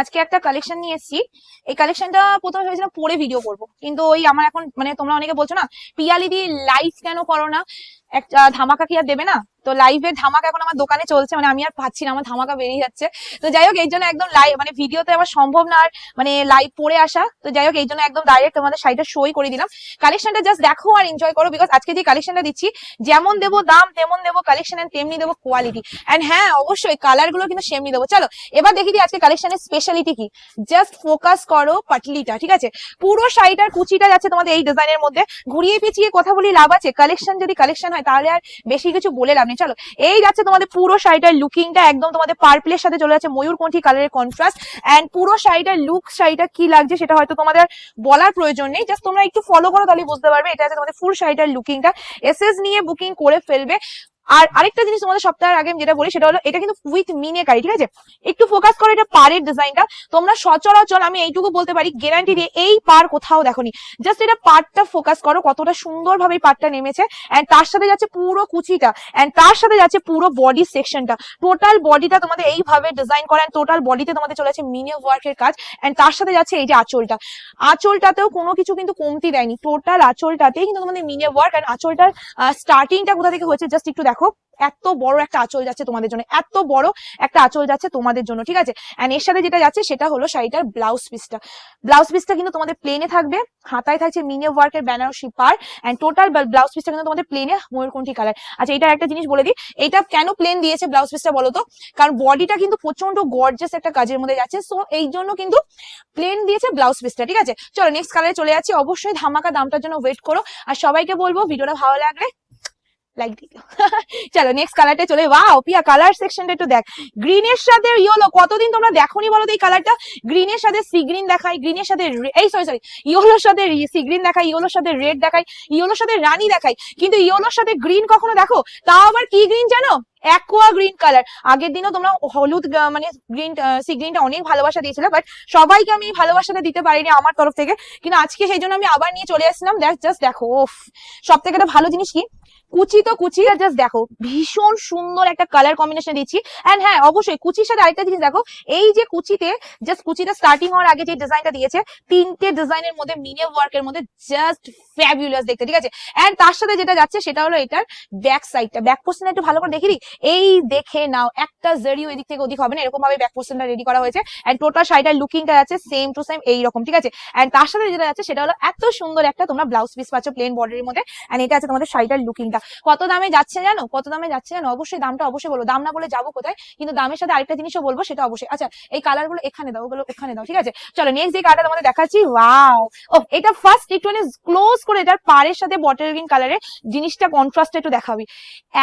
আজকে একটা কালেকশন নিয়ে এসেছি। এই কালেকশনটা প্রথমে ভেবেছিলাম পরে ভিডিও করব। কিন্তু ওই আমার এখন মানে তোমরা অনেকে বলছো না পিয়ালি দি লাইভ কেন করো না? একটা ধামাকা কি আর দেবে না? তো লাইভে ধামাকা এখন আমার দোকানে চলছে মানে আমি আর পাচ্ছি না, আমার ধামাকা বেরিয়ে যাচ্ছে। তো যাই হোক, এই জন্য একদম লাইভ মানে ভিডিওতে আমার সম্ভব না আর মানে লাইভ পড়ে আসা। তো যাই হোক, এই জন্য একদম ডাইরেক্ট তোমাদের শাড়িটা শোই করে দিলাম। কালেকশনটা জাস্ট দেখো আর এনজয় করো বিকজ আজকে যে কালেকশনটা দিচ্ছি, যেমন দেবো দাম, তেমন দেবো কালেকশন এন্ড তেমনি দেবো কোয়ালিটি এন্ড হ্যাঁ অবশ্যই কালারগুলো কিন্তু সেমনি দেবো। চলো, এবার দেখি দিই আজকে কালেকশনের স্পেশালিটি কি। জাস্ট ফোকাস করো পাটলিটা, ঠিক আছে? পুরো শাড়িটার কুচিটা যাচ্ছে তোমাদের এই ডিজাইনের মধ্যে। ঘুরিয়ে পেঁচিয়ে কথা বলি, লাভ আছে। কালেকশন যদি কালেকশন হয় তাহলে আর বেশি কিছু বলে লাভ নেই। চলো, এই যাচ্ছে তোমাদের পুরো শাড়িটার লুকিংটা একদম তোমাদের পার্পলের সাথে চলে যাচ্ছে ময়ূরকণ্ঠী কালারের কন্ট্রাস্ট অ্যান্ড পুরো শাড়িটার লুক শাড়িটা কি লাগছে সেটা হয়তো তোমাদের বলার প্রয়োজন নেই। জাস্ট তোমরা একটু ফলো করো তাহলে বুঝতে পারবে। এটা আছে তোমাদের ফুল শাড়িটার লুকিংটা এসএস নিয়ে বুকিং করে ফেলবে। আর আরেকটা জিনিস তোমাদের সপ্তাহের আগে আমি যেটা বলি, সেটা হলো এটা কিন্তু উইথ মিনেকারি ঠিক আছে? একটু ফোকাস করো এটা পাড়ের ডিজাইনটা তোমরা সচরাচর, আমি এইটুকু বলতে পারি গ্যারান্টি দিয়ে এই পার কোথাও দেখোনি। জাস্ট এটা পার্টটা ফোকাস করো, কতটা সুন্দরভাবে এই পার্টটা নেমেছে এন্ড তার সাথে যাচ্ছে পুরো কুচিটা এন্ড তার সাথে যাচ্ছে পুরো বডি সেকশনটা টোটাল বডিটা তোমাদের এইভাবে ডিজাইন করা টোটাল বডিতে তোমাদের চলে যাচ্ছে মিনে ওয়ার্কের কাজ এন্ড তার সাথে যাচ্ছে এই যে আঁচলটা। আঁচলটাতেও কোনো কিছু কিন্তু কমতি দেয়নি। টোটাল আঁচলটাতেই কিন্তু তোমাদের মিনে ওয়ার্ক এন্ড আঁচলটার স্টার্টিংটা কোথা থেকে হয়েছে জাস্ট একটু দেখো, এত বড় একটা আঁচল যাচ্ছে তোমাদের জন্য, এত বড় একটা আঁচল যাচ্ছে তোমাদের জন্য, ঠিক আছে? এর সাথে যেটা যাচ্ছে সেটা হলো শাড়িটার ব্লাউজ পিসটা ব্লাউজ পিসটা কিন্তু তোমাদের প্লেনে থাকবে, হাতায় থাকছে মিনে ওয়ার্কের বেনারসি পার এন্ড টোটাল ব্লাউজ পিসটা কিন্তু তোমাদের প্লেনে ময়ূরকণ্ঠী কালার আচ্ছা এটার একটা জিনিস বলে দিই, এটা কেন প্লেন দিয়েছে ব্লাউজ পিসটা বলো তো? কারণ বডিটা কিন্তু প্রচণ্ড গর্জেস একটা কাজের মধ্যে যাচ্ছে সো এই জন্য কিন্তু প্লেন দিয়েছে ব্লাউজ পিসটা ঠিক আছে? চলো নেক্সট কালারে চলে যাচ্ছি, অবশ্যই ধামাকা দামটার জন্য ওয়েট করো। আর সবাইকে বলব, ভিডিওটা ভালো লাগলে লাইক দিও চলো নেক্সট কালারটা চলে ওয়াও পিয়া কালার সেকশনটা একটু দেখ। গ্রিনের সাথে ইয়েলো কতদিন তোমরা দেখোনি বলো তো এই কালারটা গ্রিনের সাথে সি গ্রিন দেখাই গ্রিনের সাথে এই সরি সরি ইয়েলোর সাথে সি গ্রিন দেখাই ইয়েলোর সাথে রেড দেখাই ইয়েলোর সাথে রানী দেখাই কিন্তু ইয়েলোর সাথে গ্রিন কখনো দেখো? তাও আবার কি গ্রিন জানো? অ্যাকোয়া গ্রিন কালার আগের দিনও তোমরা হলুদ মানে গ্রিন সি গ্রিনটা অনেক ভালোবাসা দিয়েছিল বাট সবাইকে আমি এই ভালোবাসাটা দিতে পারিনি আমার তরফ থেকে। কিন্তু আজকে সেই জন্য আমি আবার নিয়ে চলে আসছিলাম দেখ জাস্ট দেখো ওফ সব থেকে একটা ভালো জিনিস কি? কুচি তো কুচি, আর জাস্ট দেখো, ভীষণ সুন্দর একটা কালার কম্বিনেশন দিচ্ছি। এন্ড হ্যাঁ অবশ্যই কুচির সাথে আরেকটা জিনিস দেখো, এই যে কুচিতে জাস্ট কুচিটা স্টার্টিং হওয়ার আগে যে ডিজাইনটা দিয়েছে, তিনটে ডিজাইনের মধ্যে মিনে ওয়ার্কের মধ্যে জাস্ট ফ্যাবুলাস দেখতে, ঠিক আছে? এন্ড তার সাথে যেটা যাচ্ছে, সেটা হলো এটার ব্যাক সাইডটা ব্যাক পোর্শনটা একটু ভালো করে দেখি দিই। এই দেখে নাও, একটা জেরিও এদিক থেকে ওদিক হবে না এরকম ভাবে ব্যাক পোর্শনটা রেডি করা হয়েছে। এন্ড টোটাল শাড়িটার লুকিংটা যাচ্ছে সেম টু সেম এইরকম, ঠিক আছে? এন্ড তার সাথে যেটা যাচ্ছে, সেটা হলো এত সুন্দর একটা তোমরা ব্লাউজ পিস পাচ্ছ প্লেন বর্ডারের মধ্যে। এন্ড এটা আছে তোমাদের শাড়িটার লুকিংটা কত দামে যাচ্ছে জানো? কত দামে যাচ্ছে জানো? অবশ্যই দামটা অবশ্যই বলো। দাম না বলে যাব কোথায়? কিন্তু দামের সাথে আরেকটা জিনিসও বলব, সেটা অবশ্যই। আচ্ছা এই কালারগুলো এখানে দাও, ওগুলো এখানে দাও, ঠিক আছে? চলো নেক্সট যে কালারটা তোমাদের দেখাচ্ছি ওয়াও ও এটা ফার্স্ট একটু মানে ক্লোজ করে এটার পাড়ের সাথে বটল গ্রিন কালারের জিনিসটা কন্ট্রাস্ট একটু দেখাবি।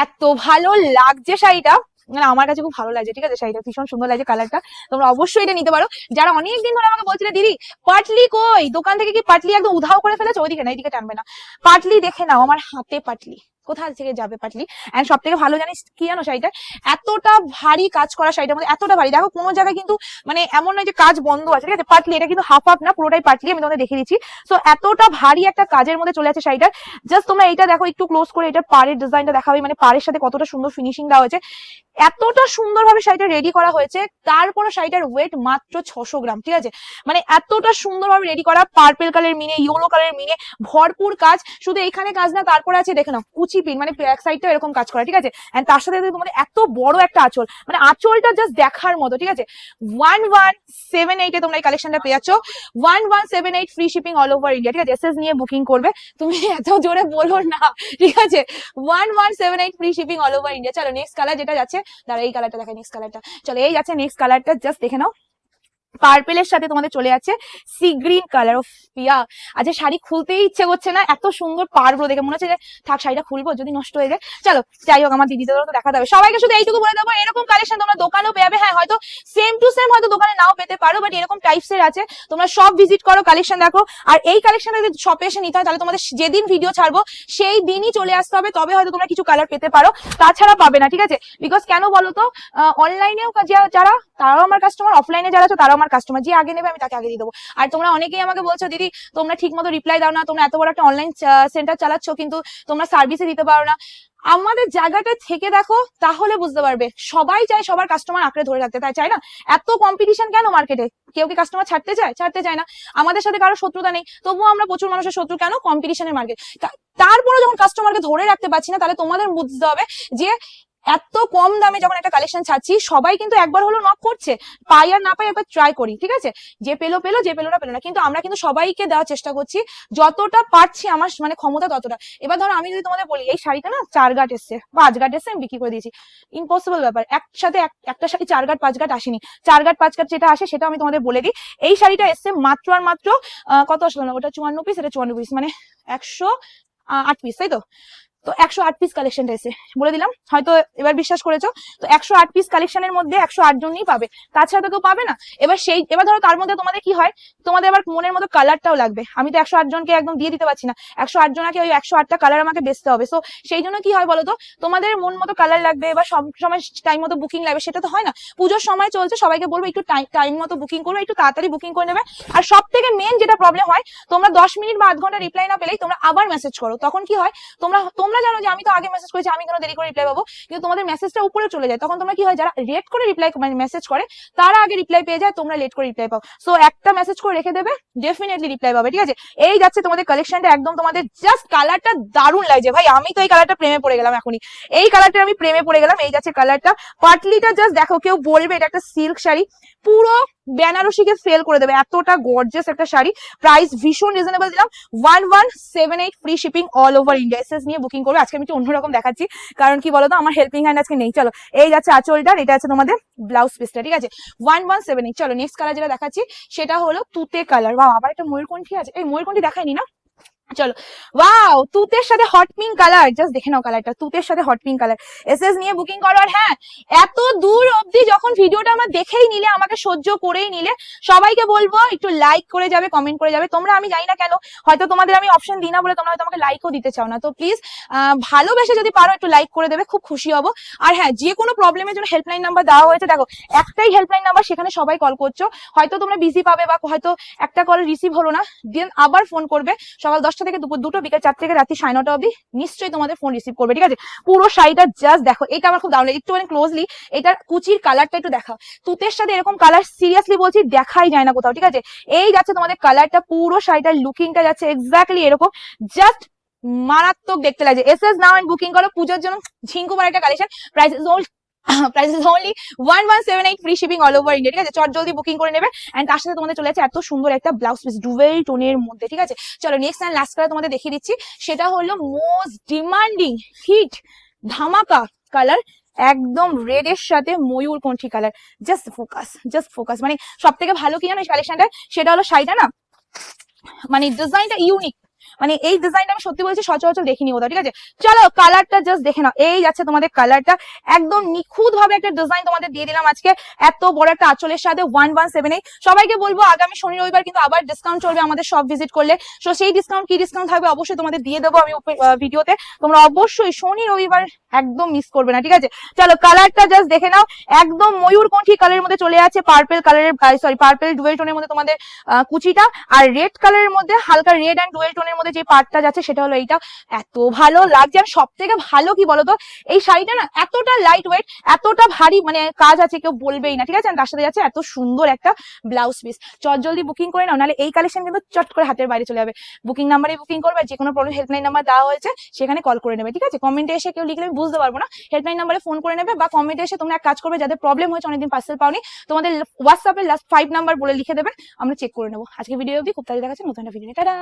এত ভালো লাগছে শাড়িটা। মানে আমার কাছে খুব ভালো লাগছে, ঠিক আছে? শাড়িটা ভীষণ সুন্দর লাগছে কালারটা তোমরা অবশ্যই এটা নিতে পারো। যারা অনেকদিন ধরে আমাকে বলছিলে, দিদি, পাটলি কই? দোকান থেকে কি পাটলি একদম উধাও করে ফেলেছে? ওইদিকে না এইদিকে টানবে না। পাটলি দেখে নাও, আমার হাতে পাটলি। কোথা থেকে যাবে পাটলি এন্ড সব থেকে ভালো জানিস কি জানো শাড়িটা? এতটা ভারী কাজ করা শাড়িটার মধ্যে, এতটা ভারী। দেখো, কোনো জায়গায় কিন্তু মানে এমন নয় যে কাজ বন্ধ আছে, ঠিক আছে? পাটলি এটা কিন্তু হাফ হাফ না, পুরোটাই পাটলি আমি তোমাদের দেখিয়ে দিচ্ছি। তো এতটা ভারী একটা কাজের মধ্যে চলে আছে শাড়িটার জাস্ট তোমরা এইটা দেখো, একটু ক্লোজ করে এটার পাড়ের ডিজাইনটা দেখাবে। মানে পাড়ের সাথে কতটা সুন্দর ফিনিশিং দেওয়া হয়েছে। এতটা সুন্দরভাবে শাড়িটা রেডি করা হয়েছে। তারপরে শাড়িটার ওয়েট মাত্র ছশো গ্রাম, ঠিক আছে? মানে এতটা সুন্দরভাবে রেডি করা। পার্পেল কালার মিনে ইয়েলো কালার মিনে ভরপুর কাজ। শুধু এখানে কাজ না, তারপরে আছে, দেখে নাও, কুচি পিন মানে ব্যাক সাইডটা এরকম কাজ করা, ঠিক আছে? এন্ড তার সাথে সাথে তোমাদের এত বড় একটা আঁচল মানে আঁচলটা জাস্ট দেখার মতো, ঠিক আছে? ওয়ান ওয়ান সেভেন এইটে তোমরা এই কালেকশনটা পেয়ে যাচ্ছ। One one seven eight free shipping all over India ঠিক আছে? এসএস নিয়ে বুকিং করবে। তুমি এত জোরে বলো না, ঠিক আছে? One one seven eight free shipping all over India চলো নেক্সট কালার যেটা যাচ্ছে দাঁড়া এই কালারটা দেখে নেক্সট কালারটা চলো, এই যাচ্ছে নেক্সট কালারটা জাস্ট দেখে নাও। পার্পেলের সাথে তোমাদের চলে যাচ্ছে সি গ্রিন কালার অফ পিয়া আচ্ছা শাড়ি খুলতেই ইচ্ছে করছে না, এত সুন্দর পারগুলো দেখে মনে হচ্ছে যে, থাক, শাড়িটা খুলবো, যদি নষ্ট হয়ে যায়। চলো, যাই হোক, আমার দিদিদেরও তো দেখা যাবে সবাইকে শুধু এইটুকু বলে দেবো, এরকম কালেকশন তোমরা দোকানেও পেয়ে যাবে। হ্যাঁ হয়তো সেম টু সেম হয়তো দোকানে নাও পেতে পারো বাট এরকম টাইপস এর আছে। তোমরা সব ভিজিট করো কালেকশন দেখো। আর এই কালেকশন যদি শপে এসে নিতে হয়, তাহলে তোমাদের যেদিন ভিডিও ছাড়বো, সেই দিনই চলে আসতে হবে। তবে হয়তো তোমরা কিছু কালার পেতে পারো, তাছাড়া পাবে না, ঠিক আছে? বিকজ কেন বলো তো অনলাইনেও যারা, তারাও আমার কাস্টমার অফলাইনে যারা আছো, তারাও আমার কাস্টমার যে আগে নেবে আমি তাকে আগে দিয়ে দেবো। আর তোমরা অনেকেই আমাকে বলছো, দিদি, তোমরা ঠিক মতো রিপ্লাই দাও না, তোমরা এত বড় একটা অনলাইন সেন্টার চালাচ্ছ, কিন্তু তোমরা সার্ভিসে দিতে পারো না। আমাদের জায়গাটা থেকে দেখো, তাহলে বুঝতে পারবে। সবাই চায় সবার কাস্টমার আঁকড়ে ধরে রাখতে, তাই চায় না? এত কম্পিটিশন কেন মার্কেটে কেউ কি কাস্টমার ছাড়তে চায়? ছাড়তে চায় না। আমাদের সাথে কারও শত্রুতা নেই। তবুও আমরা প্রচুর মানুষের শত্রু, কেন? কম্পিটিশনের মার্কেট তারপরে যখন কাস্টমারকে ধরে রাখতে পারছি না, তাহলে তোমাদের বুঝতে হবে যে এত কম দামে যখন একটা কালেকশন ছাড়ছি, সবাই কিন্তু একবার হলো নক করছে। পাই আর না পাই একবার ট্রাই করি, ঠিক আছে? যে পেল পেল, যে পেল না পেল না। কিন্তু আমরা কিন্তু সবাইকে দেওয়ার চেষ্টা করছি, যতটা পারছি আমার মানে ক্ষমতা ততটা। এবার ধরো আমি যদি তোমাদের বলি, এই শাড়িটা না চার গাট এসছে পাঁচ গাট এসছে, আমি বিক্রি করে দিয়েছি। ইম্পসিবল ব্যাপার। একসাথে এক- একটা শাড়ি চার গাট পাঁচ গাট আসেনি। চার গাট পাঁচ গাট যেটা আসে সেটা আমি তোমাদের বলে দিই। এই শাড়িটা এসছে মাত্র আর মাত্র কত আসলো না? ওটা চুয়ান্ন পিস এটা চুয়ান্ন পিস মানে একশো আট পিস তাই তো? তো একশো আট পিস কালেকশন এসে বলে দিলাম। হয়তো এবার বিশ্বাস করেছ, তো একশো আট পিস কালেকশনের মধ্যে একশো আট জনই পাবে। তাছাড়া তো কেউ পাবে না। এবার সেই, এবার ধরো তার মধ্যে তোমাদের কি হয়, তোমাদের আবার মনের মতো কালারটাও লাগবে। আমি তো একশো আট জনকে একদম দিয়ে দিতে পারছি না। একশো আট জনকে ওই একশো আটটা কালার আমাকে বেচতে হবে। সো সেই জন্য কি হয় বলো তো, তোমাদের মন মতো কালার লাগবে বা সব সময় টাইম মতো বুকিং লাগবে, সেটা তো হয় না। পুজোর সময় চলছে, সবাইকে বলব একটু টাইম মতো বুকিং করবে একটু তাড়াতাড়ি বুকিং করে নেবে। আর সব থেকে মেন যেটা প্রবলেম হয়, তোমরা দশ মিনিট বা আধ ঘণ্টা রিপ্লাই না পেলেই তোমরা আবার মেসেজ করো। তখন কি হয় তোমরা তোমরা জানো যে আমি তো আগে মেসেজ করেছি, আমি কেন দেরি করে রিপ্লাই পাবো? কিন্তু তোমাদের মেসেজটা উপরে চলে যায়, তখন তোমরা কি হয়, যারা রেট করে রিপ্লাই মানে মেসেজ করে, তারা আগে রিপ্লাই পেয়ে যায়, তোমরা লেট করে রিপ্লাই পাও। সো একটা মেসেজ করে রেখে দেবে ডেফিনেটলি রিপ্লাই পাবে, ঠিক আছে? এই যাচ্ছে তোমাদের কালেকশনটা একদম তোমাদের জাস্ট কালারটা দারুণ লাগছে। ভাই, আমি তো এই কালারটা প্রেমে পড়ে গেলাম এখনই। এই কালারটা আমি প্রেমে পড়ে গেলাম, এই যাচ্ছে কালারটা পাটলিটা জাস্ট দেখো, কেউ বলবে এটা একটা সিল্ক শাড়ি। পুরো বেনারসিকে ফেল করে দেবে। এতটা গর্জেস একটা শাড়ি। প্রাইস ভীষণ রিজনেবল দিলাম। One one seven eight free shipping all over India SS নিয়ে বুকিং করবে। আজকে আমি একটু অন্যরকম দেখাচ্ছি। কারণ কি বলতো? আমার হেল্পিং হ্যান্ড আজকে নেই। চলো, এই যাচ্ছে আঁচলটার এটা আছে তোমাদের ব্লাউজ পিসটা ঠিক আছে? ওয়ান ওয়ান সেভেন এইট চলো নেক্সট কালার যেটা দেখাচ্ছি, সেটা হলো তুতে কালার বা আবার একটা ময়ূরকণ্ঠী আছে। এই ময়ূরকণ্ঠী দেখায়নি না? চলো। ওয়াও তুতের সাথে হট পিঙ্ক কালার জাস্ট দেখে নাও কালারটা তুতের সাথে হট পিঙ্ক কালার এসএস নিয়ে বুকিং করো আর হ্যাঁ এত দূর অবধি যখন ভিডিওটা আমার দেখেই নিলে, আমাকে সহ্য করেই নিলে, সবাইকে বলব, একটু লাইক করে যাবে কমেন্ট করে যাবে। তোমরা আমি জানি না কেন, হয়তো তোমাদের আমি অপশন দিই না বলে তোমরা হয়তো আমাকে লাইকও দিতে চাও না। তো প্লিজ ভালোবেসে যদি পারো একটু লাইক করে দেবে, খুব খুশি হব। আর হ্যাঁ যে কোনো প্রবলেমের জন্য হেল্পলাইন নাম্বার দেওয়া হয়েছে, দেখো, একটাই হেল্পলাইন নাম্বার সেখানে সবাই কল করছ। হয়তো তোমরা বিজি পাবে বা হয়তো একটা কল রিসিভ হলো না দেন আবার ফোন করবে। সকাল দশটা থেকে দুপুর দুটো, বিকেল চারটে থেকে রাত্রি সাড়ে নটা অবধি নিশ্চয়ই তোমাদের ফোন রিসিভ করবে, ঠিক আছে? পুরো শাড়িটা জাস্ট দেখো, এটা আমার খুব দারুণ একটু মানে ক্লোজলি এটার কুচির কালারটা একটু দেখা তুতের সাথে এরকম কালার সিরিয়াসলি বলছি, দেখাই যায় না কোথাও, ঠিক আছে? এই যাচ্ছে তোমাদের কালারটা পুরো শাড়িটার লুকিংটা যাচ্ছে এক্স্যাক্টলি এরকম। জাস্ট মারাত্মক দেখতে লাগছে। এস এস নাও বুকিং করো, পুজোর জন্য ঝিঙ্কু একটা collection price price only one one seven eight free shipping all over India ঠিক আছে? চট জলদি বুকিং করে নেবে। অ্যান্ড তার সাথে তোমাদের চলে যাচ্ছে এত সুন্দর একটা ব্লাউজ পিস ডুভেল টোনের মধ্যে, ঠিক আছে? চলো নেক্সট অ্যান্ড লাস্ট কালার তোমাদের দেখিয়ে দিচ্ছি। সেটা হলো মোস্ট ডিমান্ডিং হিট ধামাকা কালার একদম রেড এর সাথে ময়ূর কণ্ঠী colour just focus just focus মানে সব থেকে ভালো কি জানো কালেকশনটা সেটা হলো শাড়িটা না? মানে ডিজাইনটা ইউনিক মানে এই ডিজাইনটা আমি সত্যি বলছি সচরাচর দেখিনি কোথাও ঠিক আছে? চলো কালারটা জাস্ট দেখে নাও। এই যাচ্ছে তোমাদের কালারটা একদম নিখুঁত ভাবে একটা ডিজাইন তোমাদের দিয়ে দিলাম আজকে। এত বড় একটা আঁচলের সাথে ওয়ান ওয়ান সেভেন সবাইকে বলব, আগামী শনি রবিবার কিন্তু আবার ডিসকাউন্ট চলবে আমাদের সব ভিজিট করলে। তো সেই ডিসকাউন্ট কি ডিসকাউন্ট থাকবে অবশ্যই তোমাদের দিয়ে দেবো আমি ভিডিওতে তোমরা অবশ্যই শনি রবিবার একদম মিস করবে না, ঠিক আছে? চলো কালারটা জাস্ট দেখে নাও। একদম ময়ূর ময়ূরকণ্ঠী কালারের মধ্যে চলে আছে পার্পেল কালারের সরি পার্পেল ডুয়েল টোনের মধ্যে তোমাদের কুচিটা। আর রেড কালারের মধ্যে হালকা রেড অ্যান্ড ডুয়েল টোনের মধ্যে যে পার্টটা যাচ্ছে সেটা হলো এইটা। এত ভালো লাগছে আর সব থেকে ভালো কি বলতো? এই শাড়িটা না এতটা লাইট ওয়েট এতটা ভারী মানে কাজ আছে, কেউ বলবেই না, ঠিক আছে? তার সাথে যাচ্ছে এত সুন্দর একটা ব্লাউজ পিস চট জলদি বুকিং করে নাও, নাহলে এই কালেকশন কিন্তু চট করে হাতের বাইরে চলে যাবে। বুকিং নাম্বারে বুকিং করবে যে কোনো প্রবলেম হেল্পলাইন নাম্বার দেওয়া হয়েছে, সেখানে কল করে নেবে, ঠিক আছে? কমেন্টে এসে কেউ লিখলে আমি বুঝতে পারব না। হেল্পলাইন নাম্বারে ফোন করে নেবে বা কমেন্টে এসে তোমরা এক কাজ করবে, যাদের প্রবলেম হয়েছে, অনেকদিন পার্সেল পাওনি, তোমাদের হোয়াটসঅ্যাপে লাস্ট ফাইভ নাম্বার বলে লিখে দেবে, আমরা চেক করে নেব। আজকে ভিডিও অবধি, খুব তাড়াতাড়ি দেখাচ্ছি, নতুন একটা ভিডিও টাটা